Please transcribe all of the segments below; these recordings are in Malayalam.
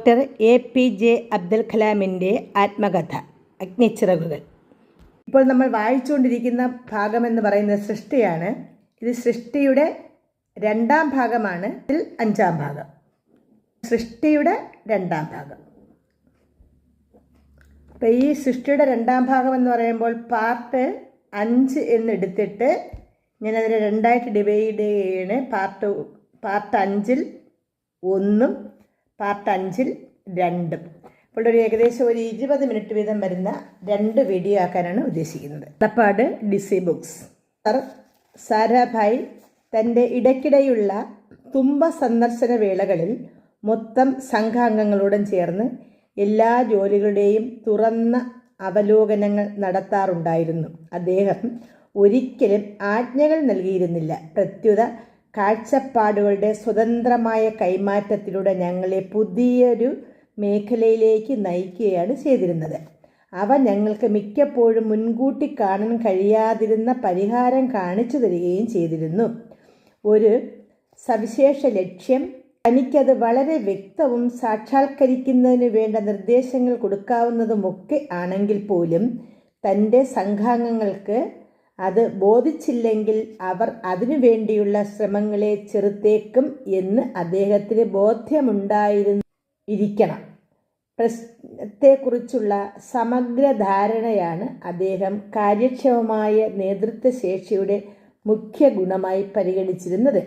Doctor A P J Abdul കലാമിന്റെ ആത്മകഥ അഗ്നിച്ചിറകുകൾ. ഇപ്പോൾ നമ്മൾ വായിച്ചുകൊണ്ടിരിക്കുന്ന ഭാഗം എന്ന് പറയുന്നത് സൃഷ്ടിയാണ്. ഇത് സൃഷ്ടിയുടെ രണ്ടാം ഭാഗമാണ്. ഇതിൽ അഞ്ചാം ഭാഗം. സൃഷ്ടിയുടെ രണ്ടാം ഭാഗം. അപ്പോൾ ഈ സൃഷ്ടിയുടെ രണ്ടാം ഭാഗം എന്ന് പറയുമ്പോൾ പാർട്ട് അഞ്ച് എന്നെടുത്തിട്ട് ഞാനതിനെ രണ്ടായിട്ട് ഡിവൈഡ് ചെയ്യാണ്. പാർട്ട് പാർട്ട് അഞ്ചിൽ ഒന്നും പാർട്ട് അഞ്ചിൽ രണ്ടും. അപ്പോൾ ഒരു ഏകദേശം ഒരു ഇരുപത് മിനിറ്റ് വീതം വരുന്ന രണ്ട് വീഡിയോ ആക്കാനാണ് ഉദ്ദേശിക്കുന്നത്. തപ്പാട് ഡിസി ബുക്സ്. സർ സാരാഭായ് തന്റെ ഇടയ്ക്കിടെയുള്ള തുമ്പ സന്ദർശന വേളകളിൽ മൊത്തം സംഘാംഗങ്ങളോടും ചേർന്ന് എല്ലാ ജോലികളുടെയും തുറന്ന അവലോകനങ്ങൾ നടത്താറുണ്ടായിരുന്നു. അദ്ദേഹം ഒരിക്കലും ആജ്ഞകൾ നൽകിയിരുന്നില്ല. പ്രത്യുത കാഴ്ചപ്പാടുകളുടെ സ്വതന്ത്രമായ കൈമാറ്റത്തിലൂടെ ഞങ്ങളെ പുതിയൊരു മേഖലയിലേക്ക് നയിക്കുകയാണ് ചെയ്തിരുന്നത്. അവ ഞങ്ങൾക്ക് മിക്കപ്പോഴും മുൻകൂട്ടി കാണാൻ കഴിയാതിരുന്ന പരിഹാരം കാണിച്ചു തരികയും ചെയ്തിരുന്നു. ഒരു സവിശേഷ ലക്ഷ്യം തനിക്കത് വളരെ വ്യക്തവും സാക്ഷാത്കരിക്കുന്നതിന് വേണ്ട നിർദ്ദേശങ്ങൾ കൊടുക്കാവുന്നതുമൊക്കെ ആണെങ്കിൽ പോലും തന്റെ സംഘാംഗങ്ങൾക്ക് അത് ബോധിച്ചില്ലെങ്കിൽ അവർ അതിനു വേണ്ടിയുള്ള ശ്രമങ്ങളെ ചെറുത്തേക്കും എന്ന് അദ്ദേഹത്തിന് ബോധ്യമുണ്ടായിരുന്നു ഇരിക്കണം പ്രശ്നത്തെക്കുറിച്ചുള്ള സമഗ്ര ധാരണയാണ് അദ്ദേഹം കാര്യക്ഷമമായ നേതൃത്വശേഷിയുടെ മുഖ്യ ഗുണമായി പരിഗണിച്ചിരുന്നത്.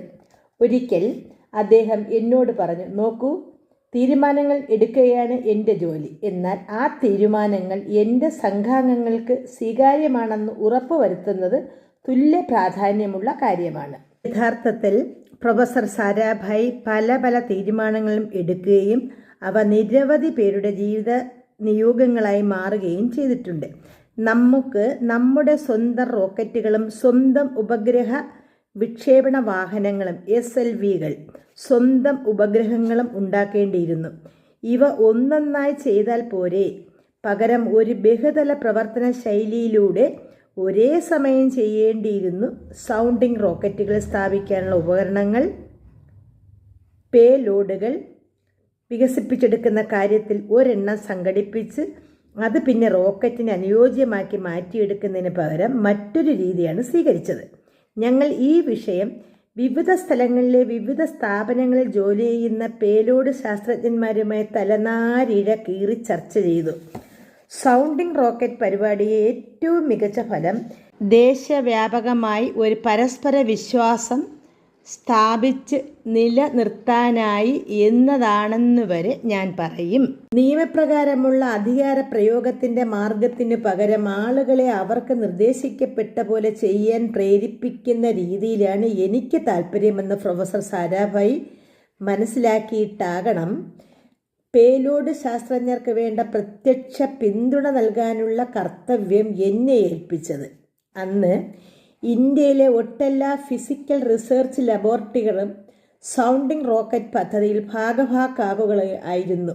ഒരിക്കൽ അദ്ദേഹം എന്നോട് പറഞ്ഞു നോക്കൂ തീരുമാനങ്ങൾ എടുക്കുകയാണ് എന്റെ ജോലി. എന്നാൽ ആ തീരുമാനങ്ങൾ എന്റെ സംഘാംഗങ്ങൾക്ക് സ്വീകാര്യമാണെന്ന് ഉറപ്പുവരുത്തുന്നത് തുല്യ പ്രാധാന്യമുള്ള കാര്യമാണ്. യഥാർത്ഥത്തിൽ പ്രൊഫസർ സാരാഭായ് പല പല തീരുമാനങ്ങളും എടുക്കുകയും അവ നിരവധി പേരുടെ ജീവിത നിയോഗങ്ങളായി മാറുകയും ചെയ്തിട്ടുണ്ട്. നമുക്ക് നമ്മുടെ സ്വന്തം റോക്കറ്റുകളും സ്വന്തം ഉപഗ്രഹ വിക്ഷേപണ വാഹനങ്ങളും എസ് എൽ വികൾ സ്വന്തം ഉപഗ്രഹങ്ങളും ഉണ്ടാക്കേണ്ടിയിരുന്നു. ഇവ ഒന്നൊന്നായി ചെയ്താൽ പോരെ. പകരം ഒരു ബഹുതല പ്രവർത്തന ശൈലിയിലൂടെ ഒരേ സമയം ചെയ്യേണ്ടിയിരുന്നു സൗണ്ടിംഗ് റോക്കറ്റുകൾ സ്ഥാപിക്കാനുള്ള ഉപകരണങ്ങൾ പേ ലോഡുകൾ വികസിപ്പിച്ചെടുക്കുന്ന കാര്യത്തിൽ ഒരെണ്ണം സംഘടിപ്പിച്ച് അത് പിന്നെ റോക്കറ്റിന് അനുയോജ്യമാക്കി മാറ്റിയെടുക്കുന്നതിന് പകരം മറ്റൊരു രീതിയാണ് സ്വീകരിച്ചത്. ഞങ്ങൾ ഈ വിഷയം വിവിധ സ്ഥലങ്ങളിലെ വിവിധ സ്ഥാപനങ്ങളിൽ ജോലി ചെയ്യുന്ന പേലോഡ് ശാസ്ത്രജ്ഞന്മാരുമായി തലനാരിഴ കീറി ചർച്ച ചെയ്തു. സൗണ്ടിംഗ് റോക്കറ്റ് പരിപാടിയെ ഏറ്റവും മികച്ച ഫലം ദേശവ്യാപകമായി ഒരു പരസ്പര വിശ്വാസം സ്ഥാപിച്ച് നിലനിർത്താനായി എന്നതാണെന്ന് വരെ ഞാൻ പറയും. നിയമപ്രകാരമുള്ള അധികാര പ്രയോഗത്തിന്റെ മാർഗത്തിന് പകരം ആളുകളെ അവർക്ക് നിർദ്ദേശിക്കപ്പെട്ട പോലെ ചെയ്യാൻ പ്രേരിപ്പിക്കുന്ന രീതിയിലാണ് എനിക്ക് താല്പര്യമെന്ന് പ്രൊഫസർ സാരാഭായി മനസ്സിലാക്കിയിട്ടാകണം. പേലോഡ് ശാസ്ത്രജ്ഞർക്ക് വേണ്ട പ്രത്യക്ഷ പിന്തുണ നൽകാനുള്ള കർത്തവ്യം എന്നെ ഏൽപ്പിച്ചത്. അന്ന് ഇന്ത്യയിലെ ഒട്ടെല്ലാ ഫിസിക്കൽ റിസർച്ച് ലബോറട്ടറികളും സൗണ്ടിംഗ് റോക്കറ്റ് പദ്ധതിയിൽ ഭാഗഭാക്കാവുകൾ ആയിരുന്നു.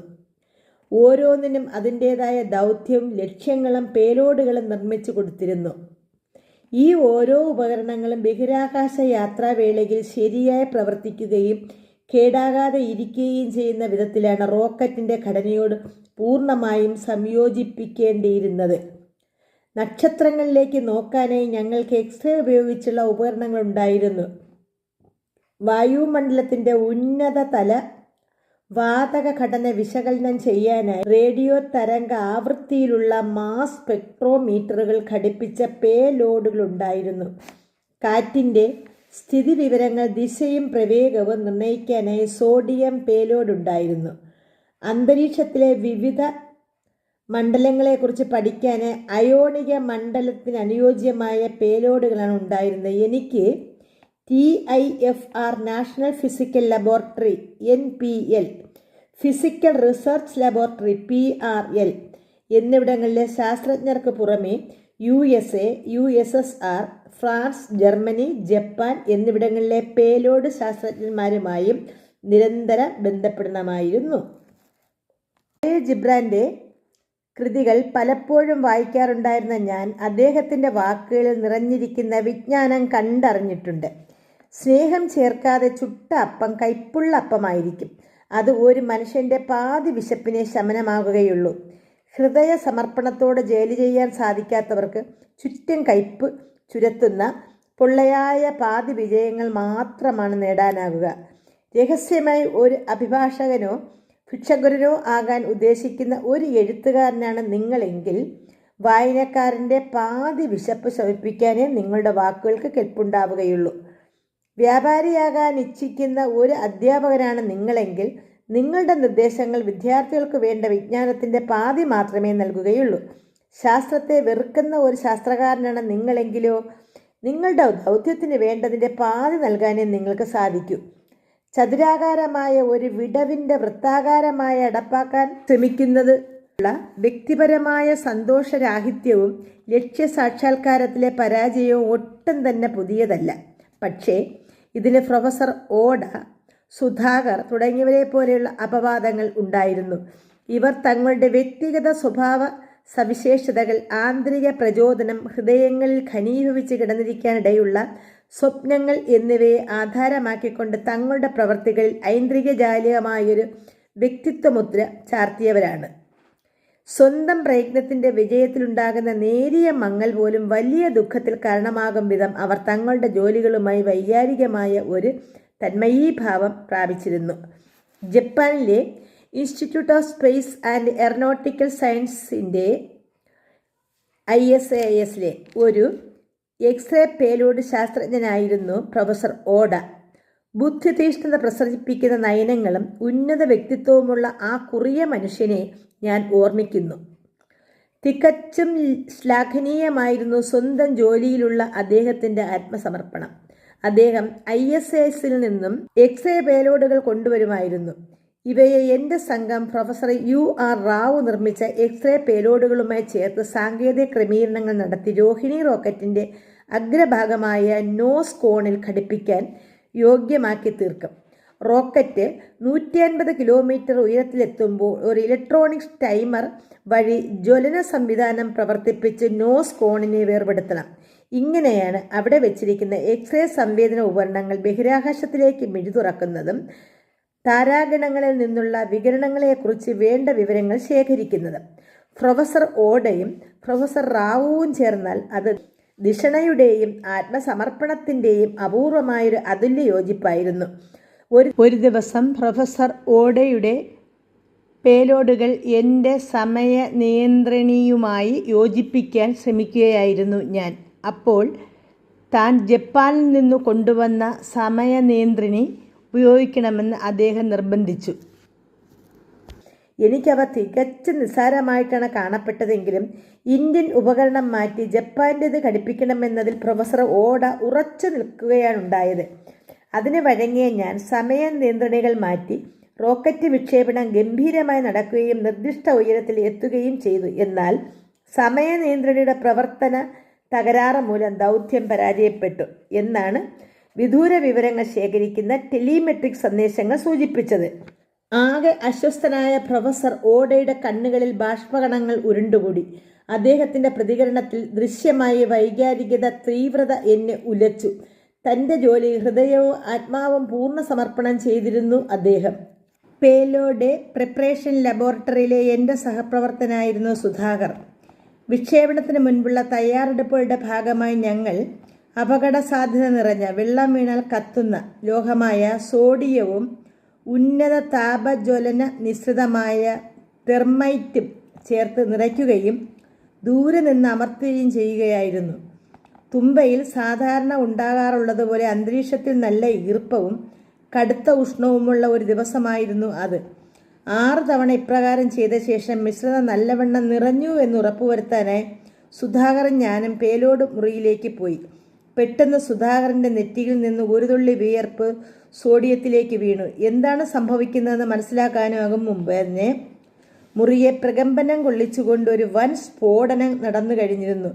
ഓരോന്നിനും അതിന്റേതായ ദൗത്യവും ലക്ഷ്യങ്ങളും പേലോഡുകളും നിർമ്മിച്ചു കൊടുത്തിരുന്നു. ഈ ഓരോ ഉപകരണങ്ങളും ബഹിരാകാശ യാത്രാവേളയിൽ ശരിയായി പ്രവർത്തിക്കുകയും കേടാകാതെ ഇരിക്കുകയും ചെയ്യുന്ന വിധത്തിലാണ് റോക്കറ്റിന്റെ ഘടനയോട് പൂർണമായും സംയോജിപ്പിക്കേണ്ടിയിരുന്നത്. നക്ഷത്രങ്ങളിലേക്ക് നോക്കാനായി ഞങ്ങൾക്ക് എക്സ്റേ ഉപയോഗിച്ചുള്ള ഉപകരണങ്ങൾ ഉണ്ടായിരുന്നു. വായുമണ്ഡലത്തിന്റെ ഉന്നത തല വാതക ഘടന വിശകലനം ചെയ്യാനായി റേഡിയോ തരംഗ ആവൃത്തിയിലുള്ള മാസ് സ്പെക്ട്രോമീറ്ററുകൾ ഘടിപ്പിച്ച പേ ലോഡുകൾ ഉണ്ടായിരുന്നു. കാറ്റിന്റെ സ്ഥിതി വിവരങ്ങൾ ദിശയും പ്രവേഗവും നിർണയിക്കാനായി സോഡിയം പേലോഡ് ഉണ്ടായിരുന്നു. അന്തരീക്ഷത്തിലെ വിവിധ മണ്ഡലങ്ങളെക്കുറിച്ച് പഠിക്കാൻ അയോണിക മണ്ഡലത്തിന് അനുയോജ്യമായ പേലോഡുകളാണ് ഉണ്ടായിരുന്നത്. എനിക്ക് T I F R national physical laboratory N P L physical research laboratory P R L എന്നിവിടങ്ങളിലെ ശാസ്ത്രജ്ഞർക്ക് പുറമെ U S A U S S R France Germany Japan എന്നിവിടങ്ങളിലെ പേലോഡ് ശാസ്ത്രജ്ഞന്മാരുമായും നിരന്തര ബന്ധപ്പെടണമായിരുന്നു ജിബ്രാന്റെ കൃതികൾ പലപ്പോഴും വായിക്കാറുണ്ടായിരുന്ന ഞാൻ അദ്ദേഹത്തിന്റെ വാക്കുകളിൽ നിറഞ്ഞിരിക്കുന്ന വിജ്ഞാനം കണ്ടറിഞ്ഞിട്ടുണ്ട്. സ്നേഹം ചേർക്കാതെ ചുട്ട അപ്പം കൈപ്പുള്ള അപ്പമായിരിക്കും. അത് ഒരു മനുഷ്യന്റെ പാതി വിശപ്പിനെ ശമനമാകുകയുള്ളൂ. ഹൃദയ സമർപ്പണത്തോടെ ജോലി ചെയ്യാൻ സാധിക്കാത്തവർക്ക് ചുറ്റും കയ്പ് ചുരത്തുന്ന പൊള്ളയായ പാതി വിജയങ്ങൾ മാത്രമാണ് നേടാനാകുക. രഹസ്യമായി ഒരു അഭിഭാഷകനോ ഭിക്ഷകുരനോ ആകാൻ ഉദ്ദേശിക്കുന്ന ഒരു എഴുത്തുകാരനാണ് നിങ്ങളെങ്കിൽ വായനക്കാരന്റെ പാതി വിശപ്പ് ശമിപ്പിക്കാനേ നിങ്ങളുടെ വാക്കുകൾക്ക് കെൽപ്പുണ്ടാവുകയുള്ളൂ. വ്യാപാരിയാകാൻ ഇച്ഛിക്കുന്ന ഒരു അധ്യാപകനാണ് നിങ്ങളെങ്കിൽ നിങ്ങളുടെ നിർദ്ദേശങ്ങൾ വിദ്യാർത്ഥികൾക്ക് വേണ്ട വിജ്ഞാനത്തിന്റെ പാതി മാത്രമേ നൽകുകയുള്ളൂ. ശാസ്ത്രത്തെ വെറുക്കുന്ന ഒരു ശാസ്ത്രകാരനാണ് നിങ്ങളെങ്കിലോ നിങ്ങളുടെ ദൗത്യത്തിന് വേണ്ടതിന്റെ പാതി നൽകാനേ നിങ്ങൾക്ക് സാധിക്കൂ. ചതുരാകാരമായ ഒരു വിടവിന്റെ വൃത്താകാരമായ അടപ്പാക്കാൻ ശ്രമിക്കുന്നത് ഉള്ള വ്യക്തിപരമായ സന്തോഷരാഹിത്യവും ലക്ഷ്യസാക്ഷാത്കാരത്തിലെ പരാജയവും ഒട്ടും തന്നെ പുതിയതല്ല. പക്ഷേ ഇതിന് പ്രൊഫസർ ഓഡ സുധാകർ തുടങ്ങിയവരെ പോലെയുള്ള അപവാദങ്ങൾ ഉണ്ടായിരുന്നു. ഇവർ തങ്ങളുടെ വ്യക്തിഗത സ്വഭാവ സവിശേഷതകൾ ആന്തരിക പ്രചോദനം ഹൃദയങ്ങളിൽ ഘനീഭവിച്ച് കിടന്നിരിക്കാനിടയുള്ള സ്വപ്നങ്ങൾ എന്നിവയെ ആധാരമാക്കിക്കൊണ്ട് തങ്ങളുടെ പ്രവർത്തികളിൽ ഐന്ദ്രികജാലികമായൊരു വ്യക്തിത്വമുദ്ര ചാർത്തിയവരാണ്. സ്വന്തം പ്രയത്നത്തിന്റെ വിജയത്തിലുണ്ടാകുന്ന നേരിയ മങ്ങൽ പോലും വലിയ ദുഃഖത്തിൽ കാരണമാകും വിധം അവർ തങ്ങളുടെ ജോലികളുമായി വൈകാരികമായ ഒരു തന്മയീഭാവം പ്രാപിച്ചിരുന്നു. ജപ്പാനിലെ institute of space and aeronautical സയൻസിന്റെ ഐ എസ് എ എസിലെ ഒരു എക്സ്റേ പേലോഡ് ശാസ്ത്രജ്ഞനായിരുന്നു പ്രൊഫസർ ഓഡ. ബുദ്ധിതീഷ്ണത പ്രസരിപ്പിക്കുന്ന നയനങ്ങളും ഉന്നത വ്യക്തിത്വവുമുള്ള ആ കുറിയ മനുഷ്യനെ ഞാൻ ഓർമ്മിക്കുന്നു. തികച്ചും ശ്ലാഘനീയമായിരുന്നു സ്വന്തം ജോലിയിലുള്ള അദ്ദേഹത്തിന്റെ ആത്മസമർപ്പണം. അദ്ദേഹം ഐ എസ് എസിൽ നിന്നും എക്സ്റേ പേലോഡുകൾ കൊണ്ടുവരുമായിരുന്നു. ഇവയെ എന്റെ സംഘം പ്രൊഫസർ യു ആർ റാവു നിർമ്മിച്ച എക്സ്റേ പേലോഡുകളുമായി ചേർത്ത് സാങ്കേതിക ക്രമീകരണങ്ങൾ നടത്തി രോഹിണി റോക്കറ്റിന്റെ അഗ്രഭാഗമായ നോസ് കോണിൽ ഘടിപ്പിക്കാൻ യോഗ്യമാക്കി തീർക്കും. റോക്കറ്റ് നൂറ്റി അൻപത് കിലോമീറ്റർ ഉയരത്തിലെത്തുമ്പോൾ ഒരു ഇലക്ട്രോണിക്സ് ടൈമർ വഴി ജ്വലന സംവിധാനം പ്രവർത്തിപ്പിച്ച് നോസ് കോണിനെ വേർപെടുത്തണം. ഇങ്ങനെയാണ് അവിടെ വെച്ചിരിക്കുന്ന എക്സ്റേ സംവേദന ഉപകരണങ്ങൾ ബഹിരാകാശത്തിലേക്ക് മിഴിതുറക്കുന്നതും താരാഗണങ്ങളിൽ നിന്നുള്ള വികരണങ്ങളെക്കുറിച്ച് വേണ്ട വിവരങ്ങൾ ശേഖരിക്കുന്നത്. പ്രൊഫസർ ഓടയും പ്രൊഫസർ റാവുവും ചേർന്നാൽ അത് ദിഷണയുടെയും ആത്മസമർപ്പണത്തിന്റെയും അപൂർവമായൊരു അതുല്യ യോജിപ്പായിരുന്നു ഒരു ഒരു ദിവസം പ്രൊഫസർ ഓടയുടെ പേലോഡുകൾ എന്റെ സമയ നിയന്ത്രണിയുമായി യോജിപ്പിക്കാൻ ശ്രമിക്കുകയായിരുന്നു ഞാൻ. അപ്പോൾ താൻ ജപ്പാനിൽ നിന്ന് കൊണ്ടുവന്ന സമയ നിയന്ത്രണി ഉപയോഗിക്കണമെന്ന് അദ്ദേഹം നിർബന്ധിച്ചു. എനിക്കവ തികച്ചും നിസ്സാരമായിട്ടാണ് കാണപ്പെട്ടതെങ്കിലും ഇന്ത്യൻ ഉപകരണം മാറ്റി ജപ്പാന്റേത് ഘടിപ്പിക്കണമെന്നതിൽ പ്രൊഫസർ ഓട ഉറച്ചു നിൽക്കുകയാണുണ്ടായത് അതിന് വഴങ്ങിയ ഞാൻ സമയ നിയന്ത്രണികൾ മാറ്റി റോക്കറ്റ് വിക്ഷേപണം ഗംഭീരമായി നടക്കുകയും നിർദ്ദിഷ്ട ഉയരത്തിൽ എത്തുകയും ചെയ്തു. എന്നാൽ സമയ നിയന്ത്രണിയുടെ പ്രവർത്തന തകരാറ് മൂലം ദൗത്യം പരാജയപ്പെട്ടു എന്നാണ് വിദൂര വിവരങ്ങൾ ശേഖരിക്കുന്ന ടെലിമെട്രിക് സന്ദേശങ്ങൾ സൂചിപ്പിച്ചത്. ആകെ അസ്വസ്ഥനായ പ്രൊഫസർ ഓഡയുടെ കണ്ണുകളിൽ ബാഷ്പകണങ്ങൾ ഉരുണ്ടുകൂടി. അദ്ദേഹത്തിന്റെ പ്രതികരണത്തിൽ ദൃശ്യമായ വൈകാരികത തീവ്രത എന്നെ ഉലച്ചു. തന്റെ ജോലി ഹൃദയവും ആത്മാവും പൂർണ സമർപ്പണം ചെയ്തിരുന്നു അദ്ദേഹം. പേലോഡെ പ്രിപ്പറേഷൻ ലബോറട്ടറിയിലെ എന്റെ സഹപ്രവർത്തനായിരുന്നു സുധാകർ. വിക്ഷേപണത്തിന് മുൻപുള്ള തയ്യാറെടുപ്പുകളുടെ ഭാഗമായി ഞങ്ങൾ അപകട സാധ്യത നിറഞ്ഞ വെള്ളം വീണാൽ കത്തുന്ന ലോഹമായ സോഡിയവും ഉന്നത താപജ്വലന നിശ്രിതമായ തെർമൈറ്റും ചേർത്ത് നിറയ്ക്കുകയും ദൂരെ നിന്ന് അമർത്തുകയും ചെയ്യുകയായിരുന്നു. തുമ്പയിൽ സാധാരണ ഉണ്ടാകാറുള്ളതുപോലെ അന്തരീക്ഷത്തിൽ നല്ല ഈർപ്പവും കടുത്ത ഉഷ്ണവുമുള്ള ഒരു ദിവസമായിരുന്നു അത്. ആറ് തവണ ഇപ്രകാരം ചെയ്ത ശേഷം മിശ്രിതം നല്ലവണ്ണം നിറഞ്ഞു എന്ന് ഉറപ്പുവരുത്താനായി സുധാകരൻ ഞാനും പേലോട് മുറിയിലേക്ക് പോയി. പെട്ടെന്ന് സുധാകരന്റെ നെറ്റിയിൽ നിന്ന് ഒരു തുള്ളി വിയർപ്പ് സോഡിയത്തിലേക്ക് വീണു. എന്താണ് സംഭവിക്കുന്നതെന്ന് മനസ്സിലാക്കാനാകും മുമ്പ് തന്നെ മുറിയെ പ്രകമ്പനം കൊള്ളിച്ചുകൊണ്ട് ഒരു വൻ സ്ഫോടനം നടന്നു കഴിഞ്ഞിരുന്നു.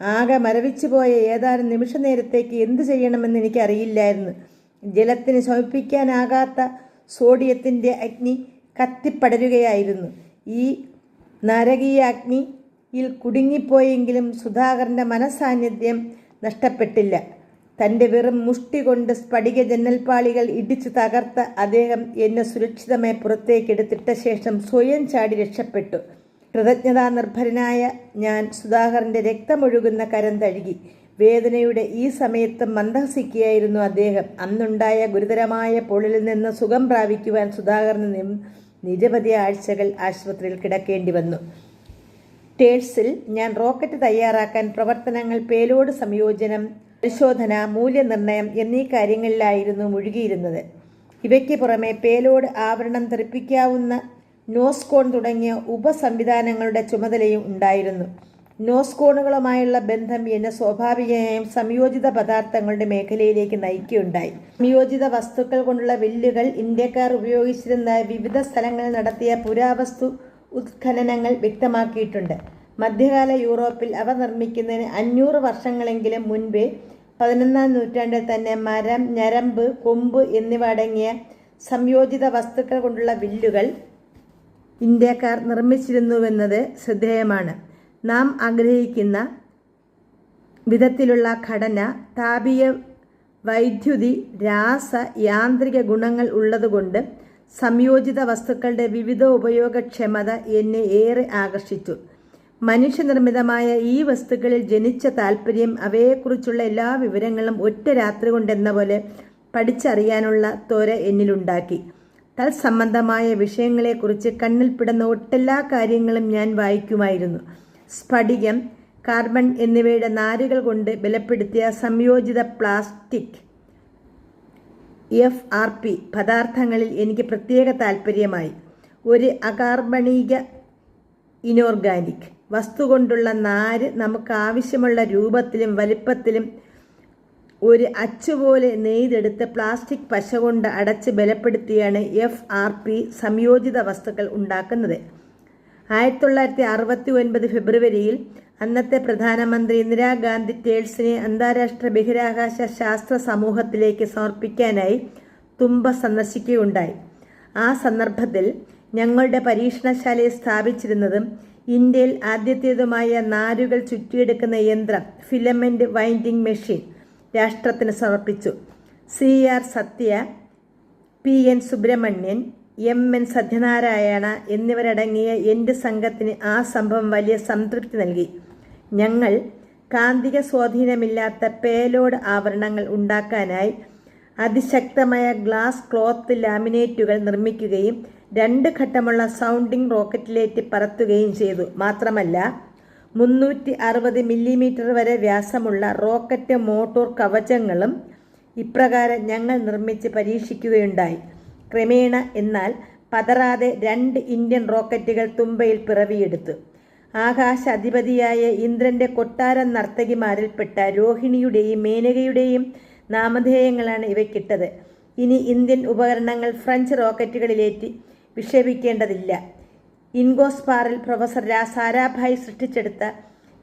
ആകെ മരവിച്ചു പോയ ഏതാനും നിമിഷ നേരത്തേക്ക് എന്തു ചെയ്യണമെന്ന് എനിക്കറിയില്ലായിരുന്നു. ജലത്തിന് ശമിപ്പിക്കാനാകാത്ത സോഡിയത്തിന്റെ അഗ്നി കത്തിപ്പടരുകയായിരുന്നു. ഈ നരകീയ അഗ്നിയിൽ കുടുങ്ങിപ്പോയെങ്കിലും സുധാകരന്റെ മനസാന്നിധ്യം നഷ്ടപ്പെട്ടില്ല. തന്റെ വെറും മുഷ്ടി കൊണ്ട് സ്ഫടിക ജന്നൽപ്പാളികൾ ഇടിച്ചു തകർത്ത അദ്ദേഹം എന്നെ സുരക്ഷിതമായി പുറത്തേക്കെടുത്തിട്ട ശേഷം സ്വയം ചാടി രക്ഷപ്പെട്ടു. കൃതജ്ഞതാ നിർഭരനായ ഞാൻ സുധാകരന്റെ രക്തമൊഴുകുന്ന കരം തഴുകി. വേദനയുടെ ഈ സമയത്ത് മന്ദഹസിക്കുകയായിരുന്നു അദ്ദേഹം. അന്നുണ്ടായ ഗുരുതരമായ പൊള്ളിൽ നിന്ന് സുഖം പ്രാപിക്കുവാൻ സുധാകരന് നി- നിരവധി ആഴ്ചകൾ ആശുപത്രിയിൽ കിടക്കേണ്ടി വന്നു. ടേഴ്സിൽ ഞാൻ റോക്കറ്റ് തയ്യാറാക്കാൻ പ്രവർത്തനങ്ങൾ പേലോട് സംയോജനം പരിശോധന മൂല്യനിർണയം എന്നീ കാര്യങ്ങളിലായിരുന്നു മുഴുകിയിരുന്നത്. ഇവയ്ക്ക് പുറമെ പേലോട് ആവരണം തെറിപ്പിക്കാവുന്ന നോസ്കോൺ തുടങ്ങിയ ഉപസംവിധാനങ്ങളുടെ ചുമതലയും ഉണ്ടായിരുന്നു. നോസ്കോണുകളുമായുള്ള ബന്ധം എന്നെ സ്വാഭാവികമായും സംയോജിത പദാർത്ഥങ്ങളുടെ മേഖലയിലേക്ക് നയിക്കുകയുണ്ടായി. സംയോജിത വസ്തുക്കൾ കൊണ്ടുള്ള വില്ലുകൾ ഇന്ത്യക്കാർ ഉപയോഗിച്ചിരുന്ന വിവിധ സ്ഥലങ്ങളിൽ നടത്തിയ പുരാവസ്തു ഉത്ഖനനങ്ങൾ വ്യക്തമാക്കിയിട്ടുണ്ട്. മധ്യകാല യൂറോപ്പിൽ അവ നിർമ്മിക്കുന്നതിന് അഞ്ഞൂറ് വർഷങ്ങളെങ്കിലും മുൻപേ പതിനൊന്നാം നൂറ്റാണ്ടിൽ തന്നെ മരം ഞരമ്പ് കൊമ്പ് എന്നിവ അടങ്ങിയ സംയോജിത വസ്തുക്കൾ കൊണ്ടുള്ള വില്ലുകൾ ഇന്ത്യക്കാർ നിർമ്മിച്ചിരുന്നുവെന്നത് ശ്രദ്ധേയമാണ്. നാം ആഗ്രഹിക്കുന്ന വിധത്തിലുള്ള ഘടന താപീയ വൈദ്യുതി രാസ യാന്ത്രിക ഗുണങ്ങൾ ഉള്ളതുകൊണ്ട് സംയോജിത വസ്തുക്കളുടെ വിവിധ ഉപയോഗക്ഷമത എന്നെ ഏറെ ആകർഷിച്ചു. മനുഷ്യനിർമ്മിതമായ ഈ വസ്തുക്കളിൽ ജനിച്ച താല്പര്യം അവയെക്കുറിച്ചുള്ള എല്ലാ വിവരങ്ങളും ഒറ്റ രാത്രി കൊണ്ടെന്ന പോലെ പഠിച്ചറിയാനുള്ള ത്വര എന്നിലുണ്ടാക്കി. തത്സംബന്ധമായ വിഷയങ്ങളെക്കുറിച്ച് കണ്ണിൽപ്പെടുന്ന ഒട്ടെല്ലാ കാര്യങ്ങളും ഞാൻ വായിക്കുമായിരുന്നു. സ്ഫടികം കാർബൺ എന്നിവയുടെ നാരുകൾ കൊണ്ട് ബലപ്പെടുത്തിയ സംയോജിത പ്ലാസ്റ്റിക് എഫ് ആർ പി പദാർത്ഥങ്ങളിൽ എനിക്ക് പ്രത്യേക താല്പര്യമായി ഒരു അകാർബണീക ഇനോർഗാനിക്. വസ്തു കൊണ്ടുള്ള നാര് നമുക്ക് ആവശ്യമുള്ള രൂപത്തിലും വലിപ്പത്തിലും ഒരു അച്ചുപോലെ നെയ്തെടുത്ത് പ്ലാസ്റ്റിക് പശ കൊണ്ട് അടച്ച് ബലപ്പെടുത്തിയാണ് എഫ് ആർ പി സംയോജിത വസ്തുക്കൾ ഉണ്ടാക്കുന്നത്. ആയിരത്തി തൊള്ളായിരത്തി അറുപത്തി ഒൻപത് ഫെബ്രുവരിയിൽ അന്നത്തെ പ്രധാനമന്ത്രി ഇന്ദിരാഗാന്ധി ടേൾസിനെ അന്താരാഷ്ട്ര ബഹിരാകാശ ശാസ്ത്ര സമൂഹത്തിലേക്ക് സമർപ്പിക്കാനായി തുമ്പ സന്ദർശിക്കുകയുണ്ടായി. ആ സന്ദർഭത്തിൽ ഞങ്ങളുടെ പരീക്ഷണശാലയെ സ്ഥാപിച്ചിരുന്നതും ഇന്ത്യയിൽ ആദ്യത്തേതുമായ നാരുകൾ ചുറ്റിയെടുക്കുന്ന യന്ത്രം ഫിലമെന്റ് വൈൻഡിംഗ് മെഷീൻ രാഷ്ട്രത്തിന് സമർപ്പിച്ചു. C R Sathya P N Subrahmanyan M N Sathyanarayana എന്നിവരടങ്ങിയ എന്റെ സംഘത്തിന് ആ സംഭവം വലിയ സംതൃപ്തി നൽകി. ഞങ്ങൾ കാന്തിക സ്വാധീനമില്ലാത്ത പേലോഡ് ആവരണങ്ങൾ ഉണ്ടാക്കാനായി അതിശക്തമായ ഗ്ലാസ് ക്ലോത്ത് ലാമിനേറ്റുകൾ നിർമ്മിക്കുകയും രണ്ട് ഘട്ടമുള്ള സൗണ്ടിംഗ് റോക്കറ്റിലേറ്റ് പറത്തുകയും ചെയ്തു. മാത്രമല്ല മുന്നൂറ്റി അറുപത് മില്ലിമീറ്റർ വരെ വ്യാസമുള്ള റോക്കറ്റ് മോട്ടോർ കവചങ്ങളും ഇപ്രകാരം ഞങ്ങൾ നിർമ്മിച്ച് പരീക്ഷിക്കുകയുണ്ടായി. ക്രമേണ എന്നാൽ പതറാതെ രണ്ട് ഇന്ത്യൻ റോക്കറ്റുകൾ തുമ്പയിൽ പിറവിയെടുത്തു. ആകാശ അധിപതിയായ ഇന്ദ്രന്റെ കൊട്ടാര നർത്തകിമാരിൽപ്പെട്ട രോഹിണിയുടെയും മേനകയുടെയും നാമധേയങ്ങളാണ് ഇവയ്ക്കിട്ടത്. ഇനി ഇന്ത്യൻ ഉപകരണങ്ങൾ ഫ്രഞ്ച് റോക്കറ്റുകളിലേറ്റി വിക്ഷേപിക്കേണ്ടതില്ല. ഇൻഗോസ്പാറിൽ പ്രൊഫസർ സാരാഭായ് സൃഷ്ടിച്ചെടുത്ത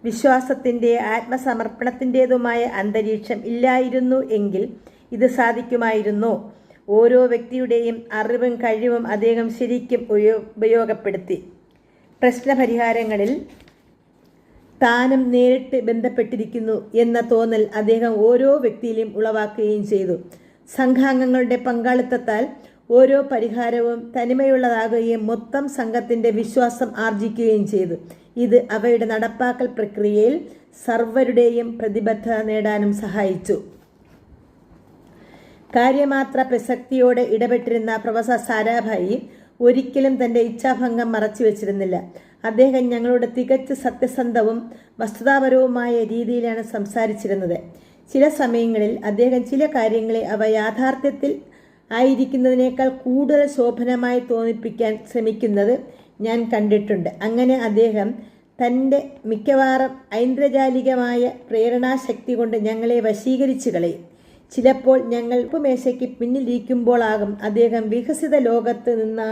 വിശ്വാസത്തിന്റെ ആത്മസമർപ്പണത്തിന്റെതുമായ അന്തരീക്ഷം ഇല്ലായിരുന്നു എങ്കിൽ ഇത് സാധിക്കുമായിരുന്നു. ഓരോ വ്യക്തിയുടെയും അറിവും കഴിവും അദ്ദേഹം ശരിക്കും ഉപയോഗപ്പെടുത്തി. പ്രശ്നപരിഹാരങ്ങളിൽ താനും നേരിട്ട് ബന്ധപ്പെട്ടിരിക്കുന്നു എന്ന തോന്നൽ അദ്ദേഹം ഓരോ വ്യക്തിയിലും ഉളവാക്കുകയും ചെയ്തു. സംഘാംഗങ്ങളുടെ പങ്കാളിത്തത്താൽ ഓരോ പരിഹാരവും തനിമയുള്ളതാകുകയും മൊത്തം സംഘത്തിന്റെ വിശ്വാസം ആർജിക്കുകയും ചെയ്തു. ഇത് അവയുടെ നടപ്പാക്കൽ പ്രക്രിയയിൽ സർവരുടെയും പ്രതിബദ്ധത നേടാനും സഹായിച്ചു. കാര്യമാത്ര പ്രസക്തിയോടെ ഇടപെട്ടിരുന്ന പ്രൊഫസർ സാരാഭായി ഒരിക്കലും തന്റെ ഇച്ഛാഭംഗം മറച്ചു വെച്ചിരുന്നില്ല. അദ്ദേഹം ഞങ്ങളോട് തികച്ച സത്യസന്ധവും വസ്തുതാപരവുമായ രീതിയിലാണ് സംസാരിച്ചിരുന്നത്. ചില സമയങ്ങളിൽ അദ്ദേഹം ചില കാര്യങ്ങളെ അവ യാഥാർത്ഥ്യത്തിൽ ആയിരിക്കുന്നതിനേക്കാൾ കൂടുതൽ ശോഭനമായി തോന്നിപ്പിക്കാൻ ശ്രമിക്കുന്നത് ഞാൻ കണ്ടിട്ടുണ്ട്. അങ്ങനെ അദ്ദേഹം തന്റെ മിക്കവാറും ഐന്ദ്രജാലികമായ പ്രേരണാശക്തി കൊണ്ട് ഞങ്ങളെ വശീകരിച്ചു കളയും. ചിലപ്പോൾ ഞങ്ങൾ ഉപമേശയ്ക്ക് പിന്നിലിരിക്കുമ്പോളാകും അദ്ദേഹം വികസിത ലോകത്ത് നിന്ന്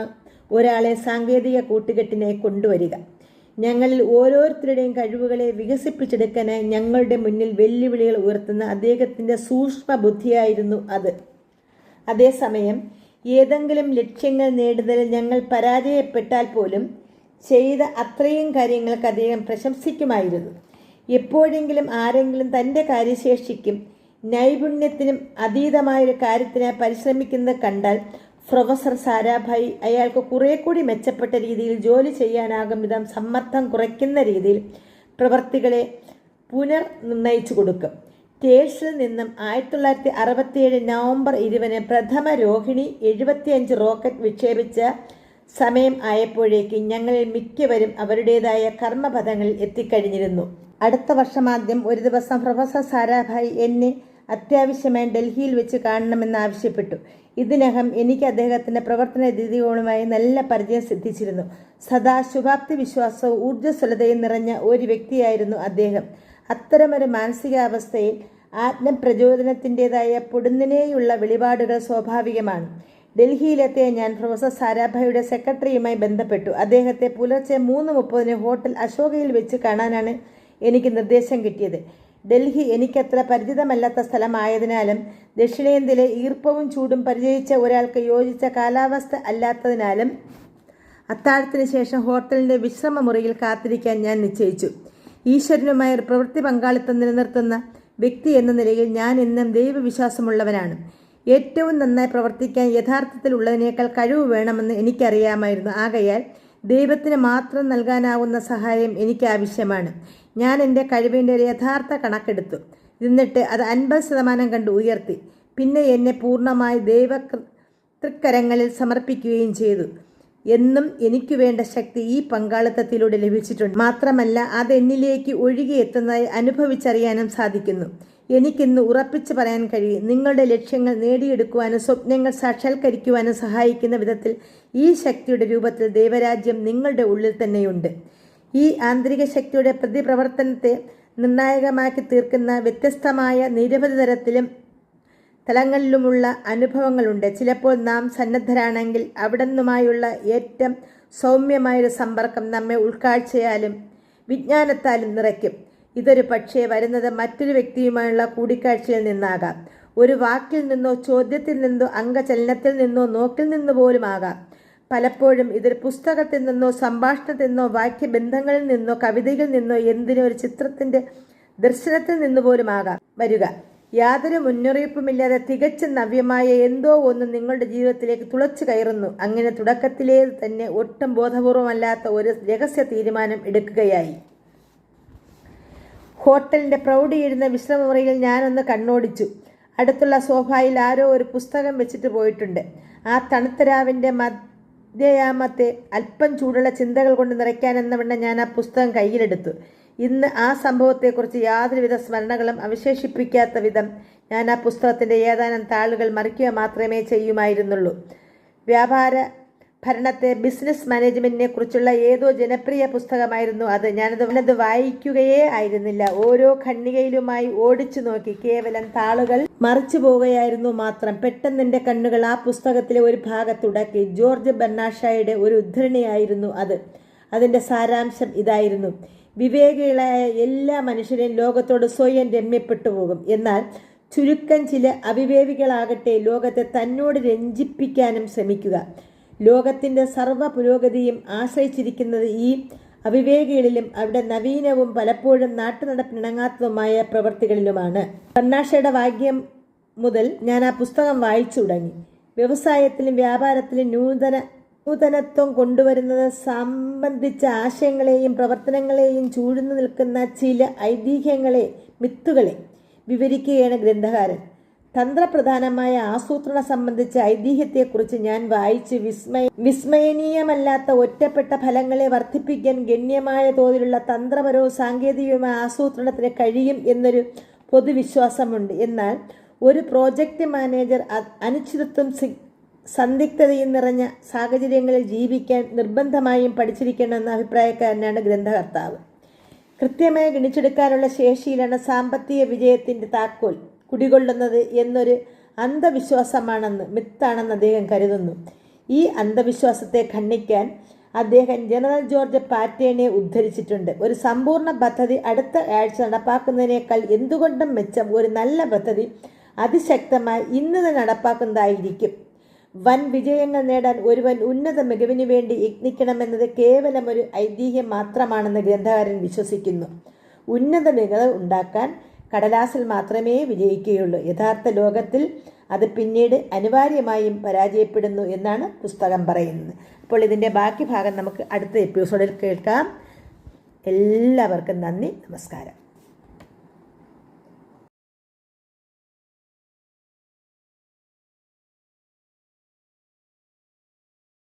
ഒരാളെ സാങ്കേതിക കൂട്ടുകെട്ടിനെ കൊണ്ടുവരിക. ഞങ്ങളിൽ ഓരോരുത്തരുടെയും കഴിവുകളെ വികസിപ്പിച്ചെടുക്കാനായി ഞങ്ങളുടെ മുന്നിൽ വെല്ലുവിളികൾ ഉയർത്തുന്ന അദ്ദേഹത്തിന്റെ സൂക്ഷ്മ ബുദ്ധിയായിരുന്നു അത്. അതേസമയം ഏതെങ്കിലും ലക്ഷ്യങ്ങൾ നേടുന്നതിൽ ഞങ്ങൾ പരാജയപ്പെട്ടാൽ പോലും ചെയ്ത അത്രയും കാര്യങ്ങൾക്ക് അദ്ദേഹം പ്രശംസിക്കുമായിരുന്നു. എപ്പോഴെങ്കിലും ആരെങ്കിലും തന്റെ കാര്യശേഷിക്കും നൈപുണ്യത്തിനും അതീതമായൊരു കാര്യത്തിനെ പരിശ്രമിക്കുന്നത് കണ്ടാൽ പ്രൊഫസർ സാരാഭായി അയാൾക്ക് കുറെ കൂടി മെച്ചപ്പെട്ട രീതിയിൽ ജോലി ചെയ്യാനാകും വിധം സമ്മർദ്ദം കുറയ്ക്കുന്ന രീതിയിൽ പ്രവർത്തികളെ പുനർനിർണയിച്ചു കൊടുക്കും. ടേഴ്സിൽ നിന്നും ആയിരത്തി തൊള്ളായിരത്തി അറുപത്തിയേഴ് നവംബർ ഇരുപതിന് പ്രഥമ രോഹിണി എഴുപത്തിയഞ്ച് റോക്കറ്റ് വിക്ഷേപിച്ച സമയം ആയപ്പോഴേക്ക് ഞങ്ങളിൽ മിക്കവരും അവരുടേതായ കർമ്മപഥങ്ങളിൽ എത്തിക്കഴിഞ്ഞിരുന്നു. അടുത്ത വർഷമാദ്യം ഒരു ദിവസം പ്രൊഫസർ സാരാഭായി എന്നെ അത്യാവശ്യമായി ഡൽഹിയിൽ വെച്ച് കാണണമെന്ന് ആവശ്യപ്പെട്ടു. ഇതിനകം എനിക്ക് അദ്ദേഹത്തിന്റെ പ്രവർത്തന രീതികളുമായി നല്ല പരിചയം സിദ്ധിച്ചിരുന്നു. സദാ ശുഭാപ്തി വിശ്വാസവും ഊർജസ്വലതയും നിറഞ്ഞ ഒരു വ്യക്തിയായിരുന്നു അദ്ദേഹം. അത്തരമൊരു മാനസികാവസ്ഥയിൽ ആത്മപ്രചോദനത്തിന്റെതായ പൊടുന്നിനെയുള്ള വെളിപാടുകൾ സ്വാഭാവികമാണ്. ഡൽഹിയിലെത്തിയ ഞാൻ പ്രൊഫസർ സാരാഭായിയുടെ സെക്രട്ടറിയുമായി ബന്ധപ്പെട്ടു. അദ്ദേഹത്തെ പുലർച്ചെ മൂന്ന് മുപ്പതിന് ഹോട്ടൽ അശോകയിൽ വെച്ച് കാണാനാണ് എനിക്ക് നിർദ്ദേശം കിട്ടിയത്. ഡൽഹി എനിക്കത്ര പരിചിതമല്ലാത്ത സ്ഥലമായതിനാലും ദക്ഷിണേന്ത്യയിലെ ഈർപ്പവും ചൂടും പരിചയിച്ച ഒരാൾക്ക് യോജിച്ച കാലാവസ്ഥ അല്ലാത്തതിനാലും അത്താഴത്തിന് ശേഷം ഹോട്ടലിന്റെ വിശ്രമ മുറിയിൽ കാത്തിരിക്കാൻ ഞാൻ നിശ്ചയിച്ചു. ഈശ്വരനുമായ ഒരു പ്രവൃത്തി പങ്കാളിത്തം നിലനിർത്തുന്ന വ്യക്തി എന്ന നിലയിൽ ഞാൻ എന്നും ദൈവവിശ്വാസമുള്ളവനാണ്. ഏറ്റവും നന്നായി പ്രവർത്തിക്കാൻ യഥാർത്ഥത്തിലുള്ളതിനേക്കാൾ കഴിവ് വേണമെന്ന് എനിക്കറിയാമായിരുന്നു. ആകയാൽ ദൈവത്തിന് മാത്രം നൽകാനാവുന്ന സഹായം എനിക്ക് ആവശ്യമാണ്. ഞാൻ എന്റെ കഴിവിന്റെ ഒരു യഥാർത്ഥ കണക്കെടുത്തു. എന്നിട്ട് അത് അൻപത് ശതമാനം കണ്ട് ഉയർത്തി. പിന്നെ എന്നെ പൂർണമായി ദൈവ തൃക്കരങ്ങളിൽ സമർപ്പിക്കുകയും ചെയ്തു. എന്നും എനിക്ക് വേണ്ട ശക്തി ഈ പങ്കാളിത്തത്തിലൂടെ ലഭിച്ചിട്ടുണ്ട്. മാത്രമല്ല അത് എന്നിലേക്ക് ഒഴുകിയെത്തുന്നതായി അനുഭവിച്ചറിയാനും സാധിക്കുന്നു. എനിക്കിന്ന് ഉറപ്പിച്ചു പറയാൻ കഴിയും. നിങ്ങളുടെ ലക്ഷ്യങ്ങൾ നേടിയെടുക്കുവാനും സ്വപ്നങ്ങൾ സാക്ഷാത്കരിക്കുവാനും സഹായിക്കുന്ന വിധത്തിൽ ഈ ശക്തിയുടെ രൂപത്തിൽ ദൈവരാജ്യം നിങ്ങളുടെ ഉള്ളിൽ തന്നെയുണ്ട്. ഈ ആന്തരിക ശക്തിയുടെ പ്രതിപ്രവർത്തനത്തെ നിർണായകമാക്കി തീർക്കുന്ന വ്യത്യസ്തമായ നിരവധി തരത്തിലും തലങ്ങളിലുമുള്ള അനുഭവങ്ങളുണ്ട്. ചിലപ്പോൾ നാം സന്നദ്ധരാണെങ്കിൽ അവിടെ നിന്നുമായുള്ള ഏറ്റവും സൗമ്യമായൊരു സമ്പർക്കം നമ്മെ ഉൾക്കാഴ്ചയാലും വിജ്ഞാനത്താലും നിറയ്ക്കും. ഇതൊരു പക്ഷേ വരുന്നത് മറ്റൊരു വ്യക്തിയുമായുള്ള കൂടിക്കാഴ്ചയിൽ നിന്നാകാം. ഒരു വാക്കിൽ നിന്നോ ചോദ്യത്തിൽ നിന്നോ അംഗചലനത്തിൽ നിന്നോ നോക്കിൽ നിന്ന് പോലും ആകാം പലപ്പോഴും ഇതൊരു പുസ്തകത്തിൽ നിന്നോ സംഭാഷണത്തിൽ നിന്നോ വാക്യബന്ധങ്ങളിൽ നിന്നോ കവിതയിൽ നിന്നോ എന്തിനോ ഒരു ചിത്രത്തിന്റെ ദർശനത്തിൽ നിന്ന് പോലും ആകാം വരിക. യാതൊരു മുന്നറിയിപ്പുമില്ലാതെ തികച്ചും നവ്യമായ എന്തോ ഒന്ന് നിങ്ങളുടെ ജീവിതത്തിലേക്ക് തുളച്ചു കയറുന്നു. അങ്ങനെ തുടക്കത്തിലേ തന്നെ ഒട്ടും ബോധപൂർവമല്ലാത്ത ഒരു രഹസ്യ തീരുമാനം എടുക്കുകയായി. ഹോട്ടലിന്റെ പ്രൗഢിയിരുന്ന വിശ്രമമുറിയിൽ ഞാനൊന്ന് കണ്ണോടിച്ചു. അടുത്തുള്ള സോഫായിൽ ആരോ ഒരു പുസ്തകം വെച്ചിട്ട് പോയിട്ടുണ്ട്. ആ തണുത്ത രാവിന്റെ മധ്യയാമത്തെ അല്പം ചൂടുള്ള ചിന്തകൾ കൊണ്ട് നിറയ്ക്കാനെന്നവണ്ണം ഞാൻ ആ പുസ്തകം കയ്യിലെടുത്തു. ഇന്ന് ആ സംഭവത്തെക്കുറിച്ച് യാതൊരുവിധ സ്മരണകളും അവശേഷിപ്പിക്കാത്ത വിധം ഞാൻ ആ പുസ്തകത്തിന്റെ ഏതാനും താളുകൾ മറിക്കുക മാത്രമേ ചെയ്യുമായിരുന്നുള്ളൂ. വ്യാപാര ഭരണത്തെ ബിസിനസ് മാനേജ്മെന്റിനെ കുറിച്ചുള്ള ഏതോ ജനപ്രിയ പുസ്തകമായിരുന്നു അത്. ഞാനത് ഞാനത് വായിക്കുകയേ ആയിരുന്നില്ല. ഓരോ ഖണ്ണികയിലുമായി ഓടിച്ചു നോക്കി. കേവലം താളുകൾ മറിച്ചു പോവുകയായിരുന്നു മാത്രം. പെട്ടെന്ന് എന്റെ കണ്ണുകൾ ആ പുസ്തകത്തിലെ ഒരു ഭാഗത്തുടക്കി. ജോർജ് ബെർണാഷായുടെ ഒരു ഉദ്ധരണിയായിരുന്നു അത്. അതിന്റെ സാരാംശം ഇതായിരുന്നു. വിവേകികളായ എല്ലാ മനുഷ്യരെയും ലോകത്തോട് സ്വയം രമ്യപ്പെട്ടു പോകും. എന്നാൽ ചുരുക്കം ചില അവിവേകികളാകട്ടെ ലോകത്തെ തന്നോട് രഞ്ജിപ്പിക്കാനും ശ്രമിക്കുക. ലോകത്തിന്റെ സർവ പുരോഗതിയും ആശ്രയിച്ചിരിക്കുന്നത് ഈ അവിവേകികളിലും അവിടെ നവീനവും പലപ്പോഴും നാട്ടുനടപ്പിനിണങ്ങാത്തതുമായ പ്രവർത്തികളിലുമാണ് കണ്ണാഷയുടെ വാക്യം മുതൽ ഞാൻ ആ പുസ്തകം വായിച്ചു തുടങ്ങി. വ്യവസായത്തിലും വ്യാപാരത്തിലും നൂതന നൂതനത്വം കൊണ്ടുവരുന്നത് സംബന്ധിച്ച ആശയങ്ങളെയും പ്രവർത്തനങ്ങളെയും ചൂഴ്ന്നു നിൽക്കുന്ന ചില ഐതിഹ്യങ്ങളെ മിത്തുകളെ വിവരിക്കുകയാണ് ഗ്രന്ഥകാരൻ. തന്ത്രപ്രധാനമായ ആസൂത്രണം സംബന്ധിച്ച ഐതിഹ്യത്തെക്കുറിച്ച് ഞാൻ വായിച്ച് വിസ്മയ വിസ്മയനീയമല്ലാത്ത ഒറ്റപ്പെട്ട ഫലങ്ങളെ വർദ്ധിപ്പിക്കാൻ ഗണ്യമായ തോതിലുള്ള തന്ത്രപരവും സാങ്കേതികവുമായ ആസൂത്രണത്തിന് കഴിയും എന്നൊരു പൊതുവിശ്വാസമുണ്ട്. എന്നാൽ ഒരു പ്രോജക്റ്റ് മാനേജർ അനിശ്ചിതത്വം സന്ദിഗ്ധതയും നിറഞ്ഞ സാഹചര്യങ്ങളിൽ ജീവിക്കാൻ നിർബന്ധമായും പഠിച്ചിരിക്കണമെന്ന അഭിപ്രായക്കാരനാണ് ഗ്രന്ഥകർത്താവ്. കൃത്യമായി ഗണിച്ചെടുക്കാനുള്ള ശേഷിയിലാണ് സാമ്പത്തിക വിജയത്തിന്റെ താക്കോൽ. കുടികൊള്ളുന്നത് എന്നൊരു അന്ധവിശ്വാസമാണെന്ന് മിത്താണെന്ന് അദ്ദേഹം കരുതുന്നു. ഈ അന്ധവിശ്വാസത്തെ ഖണ്ഡിക്കാൻ അദ്ദേഹം ജനറൽ ജോർജ് പാറ്റേണെ ഉദ്ധരിച്ചിട്ടുണ്ട്. ഒരു സമ്പൂർണ പദ്ധതി അടുത്ത ആഴ്ച നടപ്പാക്കുന്നതിനേക്കാൾ എന്തുകൊണ്ടും മെച്ചം ഒരു നല്ല പദ്ധതി അതിശക്തമായി ഇന്ന് തന്നെ നടപ്പാക്കുന്നതായിരിക്കും. വൻ വിജയങ്ങൾ നേടാൻ ഒരുവൻ ഉന്നത മികവിനു വേണ്ടി യത്നിക്കണമെന്നത് കേവലം ഒരു ഐതിഹ്യം മാത്രമാണെന്ന് ഗ്രന്ഥകാരൻ വിശ്വസിക്കുന്നു. ഉന്നത മികവ് ഉണ്ടാക്കാൻ കടലാസിൽ മാത്രമേ വിജയിക്കുകയുള്ളൂ. യഥാർത്ഥ ലോകത്തിൽ അത് പിന്നീട് അനിവാര്യമായും പരാജയപ്പെടുന്നു എന്നാണ് പുസ്തകം പറയുന്നത്. അപ്പോൾ ഇതിന്റെ ബാക്കി ഭാഗം നമുക്ക് അടുത്ത എപ്പിസോഡിൽ കേൾക്കാം. എല്ലാവർക്കും നന്ദി നമസ്കാരം.